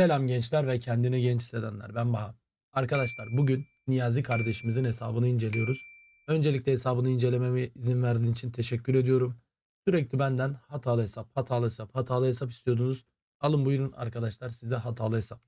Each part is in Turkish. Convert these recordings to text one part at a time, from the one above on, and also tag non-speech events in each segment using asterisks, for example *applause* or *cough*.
Selam gençler ve kendini genç hissedenler. Ben Baha. Arkadaşlar bugün Niyazi kardeşimizin hesabını inceliyoruz. Öncelikle hesabını incelememe izin verdiğin için teşekkür ediyorum. Sürekli benden hatalı hesap, hatalı hesap, hatalı hesap istiyordunuz. Alın buyurun arkadaşlar size hatalı hesap.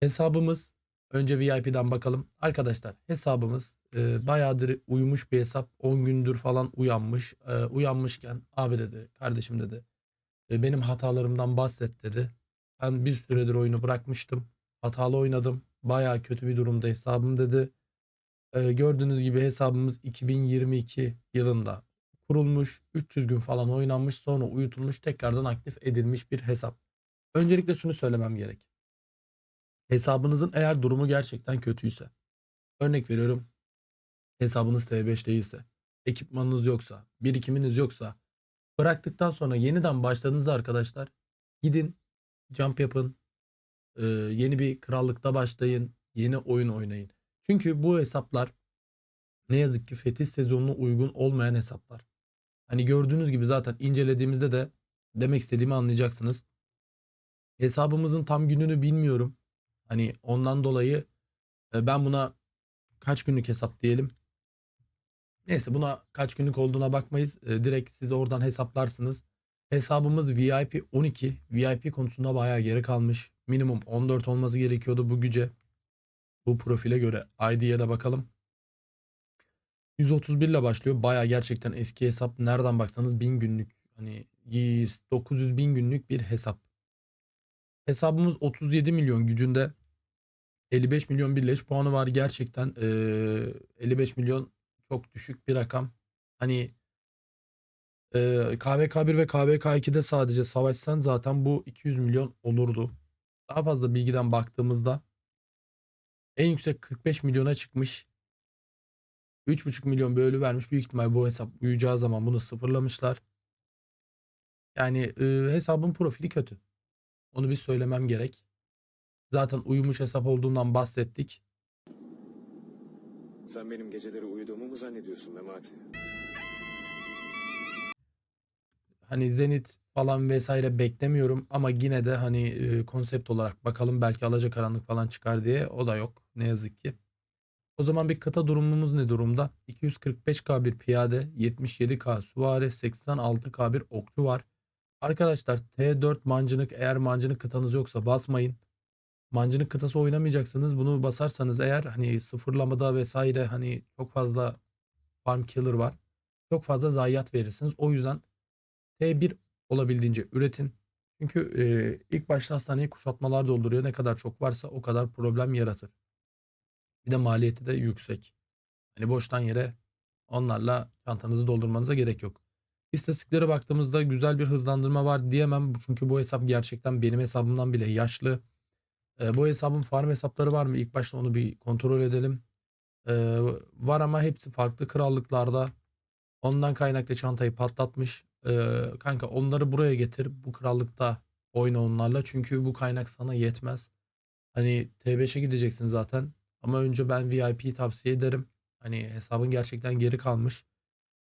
Hesabımız önce VIP'den bakalım. Arkadaşlar hesabımız e, bayağıdır uyumuş bir hesap. 10 gündür falan uyanmış. E, uyanmışken abi dedi kardeşim dedi. "e, benim hatalarımdan bahset dedi. Ben bir süredir oyunu bırakmıştım. Hatalı oynadım. Bayağı kötü bir durumda hesabım dedi. Ee, gördüğünüz gibi hesabımız 2022 yılında kurulmuş. 300 gün falan oynanmış. Sonra uyutulmuş. Tekrardan aktif edilmiş bir hesap. Öncelikle şunu söylemem gerek. Hesabınızın eğer durumu gerçekten kötüyse. Örnek veriyorum. Hesabınız T5 değilse. Ekipmanınız yoksa. Birikiminiz yoksa. Bıraktıktan sonra yeniden başladığınızda arkadaşlar gidin jump yapın. Ee, yeni bir krallıkta başlayın. Yeni oyun oynayın. Çünkü bu hesaplar ne yazık ki fetih sezonuna uygun olmayan hesaplar. Hani gördüğünüz gibi zaten incelediğimizde de demek istediğimi anlayacaksınız. Hesabımızın tam gününü bilmiyorum. Hani ondan dolayı ben buna kaç günlük hesap diyelim. Neyse buna kaç günlük olduğuna bakmayız. Direkt siz oradan hesaplarsınız. Hesabımız VIP 12. VIP konusunda bayağı geri kalmış. Minimum 14 olması gerekiyordu bu güce. Bu profile göre ID'ye de bakalım. 131 ile başlıyor. Bayağı gerçekten eski hesap. Nereden baksanız 1000 günlük hani 100 900 bin günlük bir hesap. Hesabımız 37 milyon gücünde 55 milyon birleş puanı var. Gerçekten eee, 55 milyon çok düşük bir rakam. Hani eee, KVK1 ve KVK2'de sadece savaşsan zaten bu 200 milyon olurdu. Daha fazla bilgiden baktığımızda en yüksek 45 milyona çıkmış. 3,5 milyon bölü vermiş. Büyük ihtimal bu hesap uyuyacağı zaman bunu sıfırlamışlar. Yani eee, hesabın profili kötü. Onu bir söylemem gerek. Zaten uyumuş hesap olduğundan bahsettik. Sen benim geceleri uyuduğumu mu zannediyorsun Memati? Hani Zenit falan vesaire beklemiyorum ama yine de hani e, konsept olarak bakalım belki Alacakaranlık falan çıkar diye o da yok ne yazık ki. O zaman bir kıta durumumuz ne durumda? 245k bir piyade, 77k süvari, 86k bir okçu var. Arkadaşlar T4 mancınık eğer mancınık kıtanız yoksa basmayın. Mancınık kıtası oynamayacaksınız. Bunu basarsanız eğer hani sıfırlamada vesaire hani çok fazla farm killer var. Çok fazla zayiat verirsiniz. O yüzden T1 olabildiğince üretin. Çünkü e, ilk başta hastaneye kuşatmalar dolduruyor. Ne kadar çok varsa o kadar problem yaratır. Bir de maliyeti de yüksek. Hani boştan yere onlarla çantanızı doldurmanıza gerek yok. İstatistiklere baktığımızda güzel bir hızlandırma var diyemem. Çünkü bu hesap gerçekten benim hesabımdan bile yaşlı. E, bu hesabın farm hesapları var mı? İlk başta onu bir kontrol edelim. E, var ama hepsi farklı krallıklarda. Ondan kaynaklı çantayı patlatmış. Ee, kanka onları buraya getir. Bu krallıkta oyna onlarla. Çünkü bu kaynak sana yetmez. Hani T5'e gideceksin zaten. Ama önce ben VIP'yi tavsiye ederim. Hani hesabın gerçekten geri kalmış.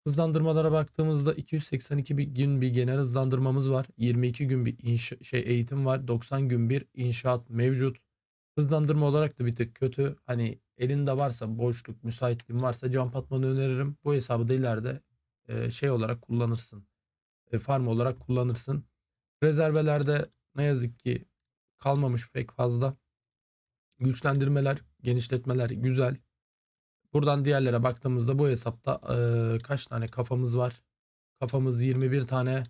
Hızlandırmalara baktığımızda 282 bir gün bir genel hızlandırmamız var. 22 gün bir inşa- şey eğitim var. 90 gün bir inşaat mevcut. Hızlandırma olarak da bir tık kötü. Hani elinde varsa boşluk, müsaitliğin varsa jump atmanı öneririm. Bu hesabı da ileride şey olarak kullanırsın. Farm olarak kullanırsın. Rezervelerde ne yazık ki kalmamış pek fazla. Güçlendirmeler, genişletmeler güzel. Buradan diğerlere baktığımızda bu hesapta e, kaç tane kafamız var? Kafamız 21 tane.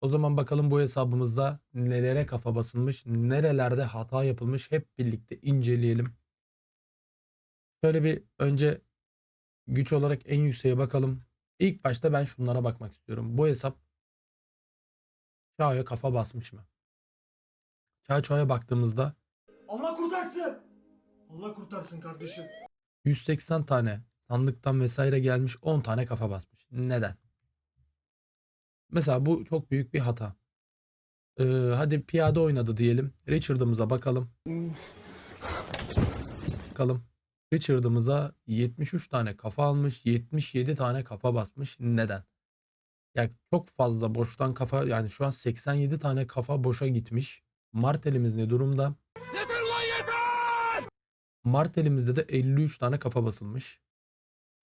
O zaman bakalım bu hesabımızda nelere kafa basılmış, nerelerde hata yapılmış hep birlikte inceleyelim. Şöyle bir önce güç olarak en yükseğe bakalım. İlk başta ben şunlara bakmak istiyorum. Bu hesap Çağ'a kafa basmış mı? Çağ Çağ'a baktığımızda Allah kurtarsın. Allah kurtarsın kardeşim. 180 tane sandıktan vesaire gelmiş 10 tane kafa basmış. Neden? Mesela bu çok büyük bir hata. Ee, hadi piyade oynadı diyelim. Richard'ımıza bakalım. Bakalım. Richard'ımıza 73 tane kafa almış. 77 tane kafa basmış. Neden? Yani çok fazla boştan kafa yani şu an 87 tane kafa boşa gitmiş. Martel'imiz ne durumda? Martel'imizde de 53 tane kafa basılmış.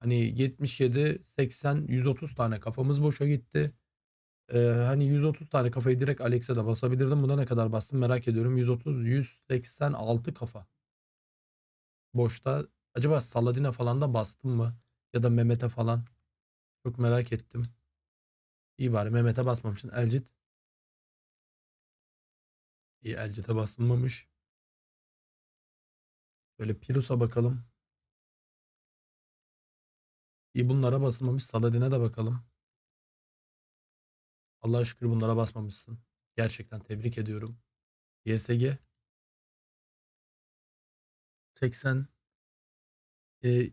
Hani 77, 80, 130 tane kafamız boşa gitti. Ee, hani 130 tane kafayı direkt Alex'e de basabilirdim. Buna ne kadar bastım merak ediyorum. 130, 186 kafa. Boşta. Acaba Saladin'e falan da bastım mı? Ya da Mehmet'e falan. Çok merak ettim. İyi bari Mehmet'e basmamışsın. Elcit. İyi Elcit'e basılmamış. Böyle Pirus'a bakalım. İyi bunlara basılmamış. Saladin'e de bakalım. Allah'a şükür bunlara basmamışsın. Gerçekten tebrik ediyorum. YSG 80 e,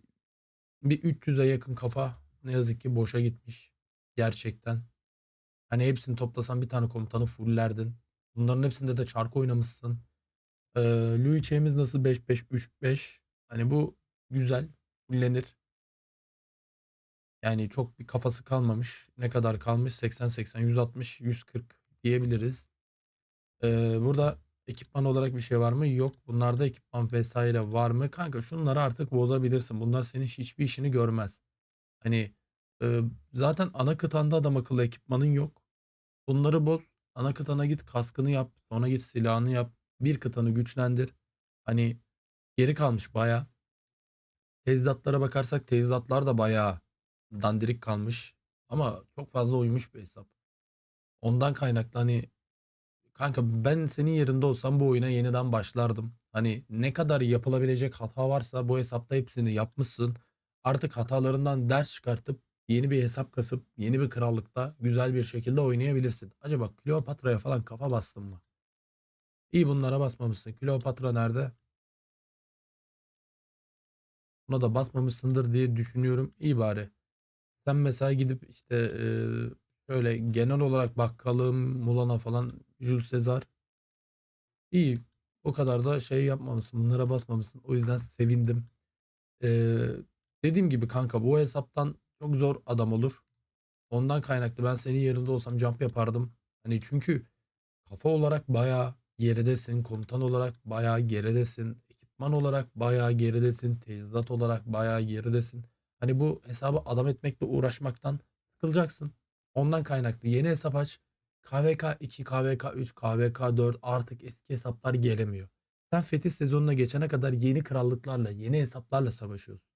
bir 300'e yakın kafa ne yazık ki boşa gitmiş. Gerçekten. Hani hepsini toplasan bir tane komutanı fullerdin. Bunların hepsinde de çark oynamışsın. Ee, Luice'miz nasıl 5-5-3-5. Hani bu güzel. Fullenir. Yani çok bir kafası kalmamış. Ne kadar kalmış? 80-80, 160, 140 diyebiliriz. Ee, burada ekipman olarak bir şey var mı? Yok. Bunlarda ekipman vesaire var mı? Kanka şunları artık bozabilirsin. Bunlar senin hiçbir işini görmez. Hani zaten ana kıtanda adam akıllı ekipmanın yok. Bunları boz. Ana kıtana git kaskını yap. Sonra git silahını yap. Bir kıtanı güçlendir. Hani geri kalmış baya. Teçhizatlara bakarsak teçhizatlar da bayağı dandirik kalmış. Ama çok fazla uymuş bir hesap. Ondan kaynaklı hani kanka ben senin yerinde olsam bu oyuna yeniden başlardım. Hani ne kadar yapılabilecek hata varsa bu hesapta hepsini yapmışsın. Artık hatalarından ders çıkartıp yeni bir hesap kasıp yeni bir krallıkta güzel bir şekilde oynayabilirsin. Acaba Kleopatra'ya falan kafa bastın mı? İyi bunlara basmamışsın. Kleopatra nerede? Buna da basmamışsındır diye düşünüyorum. İyi bari. Sen mesela gidip işte şöyle genel olarak bakalım Mulana falan Jules Caesar. İyi. O kadar da şey yapmamışsın. Bunlara basmamışsın. O yüzden sevindim. Eee, dediğim gibi kanka bu hesaptan çok zor adam olur. Ondan kaynaklı ben senin yerinde olsam jump yapardım. Hani çünkü kafa olarak bayağı geridesin. Komutan olarak bayağı geridesin. Ekipman olarak bayağı geridesin. Teçhizat olarak bayağı geridesin. Hani bu hesabı adam etmekle uğraşmaktan sıkılacaksın. Ondan kaynaklı yeni hesap aç. KVK 2, KVK 3, KVK 4 artık eski hesaplar gelemiyor. Sen fetih sezonuna geçene kadar yeni krallıklarla, yeni hesaplarla savaşıyorsun.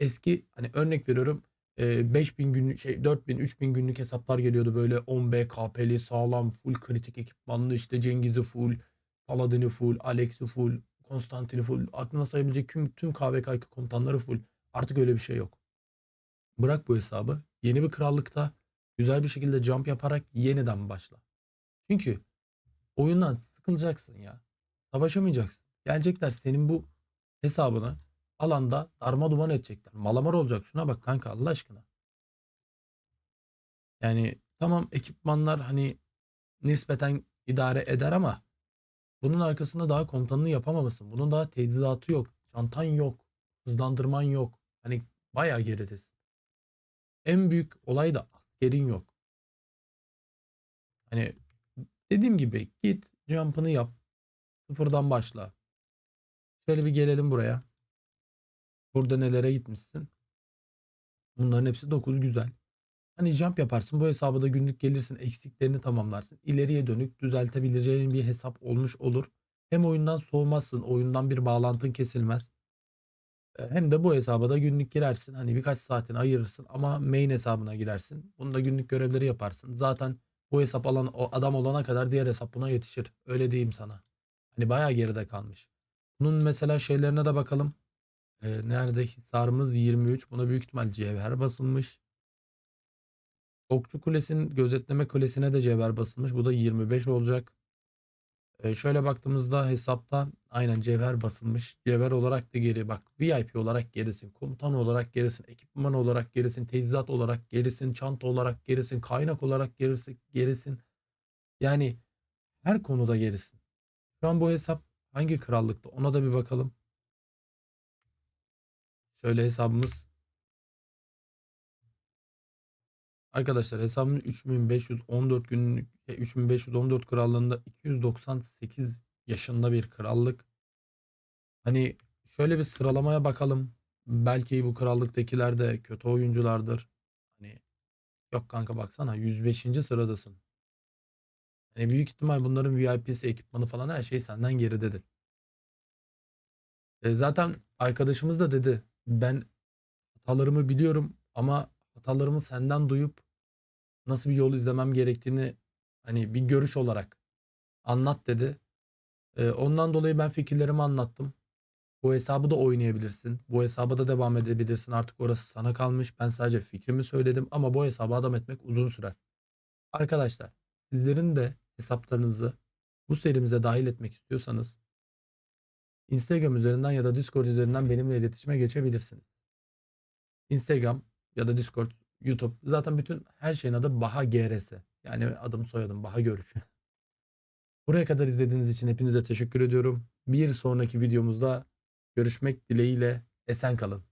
Eski hani örnek veriyorum e, 5000 günlük şey 4000 3000 günlük hesaplar geliyordu böyle 10B KP'li sağlam full kritik ekipmanlı işte Cengiz'i full, Paladin'i full, Alex'i full, Konstantin'i full aklına sayabilecek tüm, tüm KVK komutanları full. Artık öyle bir şey yok. Bırak bu hesabı. Yeni bir krallıkta güzel bir şekilde jump yaparak yeniden başla. Çünkü oyundan sıkılacaksın ya. Savaşamayacaksın. Gelecekler senin bu hesabını alanda darma duman edecekler. Malamar olacak. Şuna bak kanka Allah aşkına. Yani tamam ekipmanlar hani nispeten idare eder ama bunun arkasında daha komutanını yapamamışsın. Bunun daha teçhizatı yok. Çantan yok. Hızlandırman yok. Hani bayağı geridesin. En büyük olay da askerin yok. Hani dediğim gibi git jump'ını yap. Sıfırdan başla. Şöyle bir gelelim buraya. Burada nelere gitmişsin? Bunların hepsi 9 güzel. Hani jump yaparsın bu hesabı da günlük gelirsin eksiklerini tamamlarsın. İleriye dönük düzeltebileceğin bir hesap olmuş olur. Hem oyundan soğumazsın. Oyundan bir bağlantın kesilmez. E, Hem de bu hesaba da günlük girersin. Hani birkaç saatini ayırırsın ama main hesabına girersin. Bunda günlük görevleri yaparsın. Zaten bu hesap alan o adam olana kadar diğer hesap buna yetişir. Öyle diyeyim sana. Hani bayağı geride kalmış. Bunun mesela şeylerine de bakalım. E, nerede hisarımız 23. Buna büyük ihtimal cevher basılmış. Okçu Kulesi'nin gözetleme kulesine de cevher basılmış. Bu da 25 olacak. Ee, şöyle baktığımızda hesapta aynen cevher basılmış. Cevher olarak da geri bak VIP olarak gerisin. Komutan olarak gerisin. Ekipman olarak gerisin. Teçhizat olarak gerisin. Çanta olarak gerisin. Kaynak olarak gerisin. gerisin. Yani her konuda gerisin. Şu an bu hesap hangi krallıkta? Ona da bir bakalım. Şöyle hesabımız Arkadaşlar hesabımın 3514 günlük e, 3514 krallığında 298 yaşında bir krallık. Hani şöyle bir sıralamaya bakalım. Belki bu krallıktakiler de kötü oyunculardır. Hani yok kanka baksana 105. sıradasın. Hani büyük ihtimal bunların VIP'si, ekipmanı falan her şey senden geridedir. E, zaten arkadaşımız da dedi ben hatalarımı biliyorum ama hatalarımı senden duyup nasıl bir yol izlemem gerektiğini hani bir görüş olarak anlat dedi. E, ondan dolayı ben fikirlerimi anlattım. Bu hesabı da oynayabilirsin. Bu hesaba da devam edebilirsin. Artık orası sana kalmış. Ben sadece fikrimi söyledim ama bu hesabı adam etmek uzun sürer. Arkadaşlar sizlerin de hesaplarınızı bu serimize dahil etmek istiyorsanız Instagram üzerinden ya da Discord üzerinden benimle iletişime geçebilirsiniz. Instagram ya da Discord, YouTube zaten bütün her şeyin adı Baha GRS. Yani adım soyadım Baha Görüş. *laughs* Buraya kadar izlediğiniz için hepinize teşekkür ediyorum. Bir sonraki videomuzda görüşmek dileğiyle esen kalın.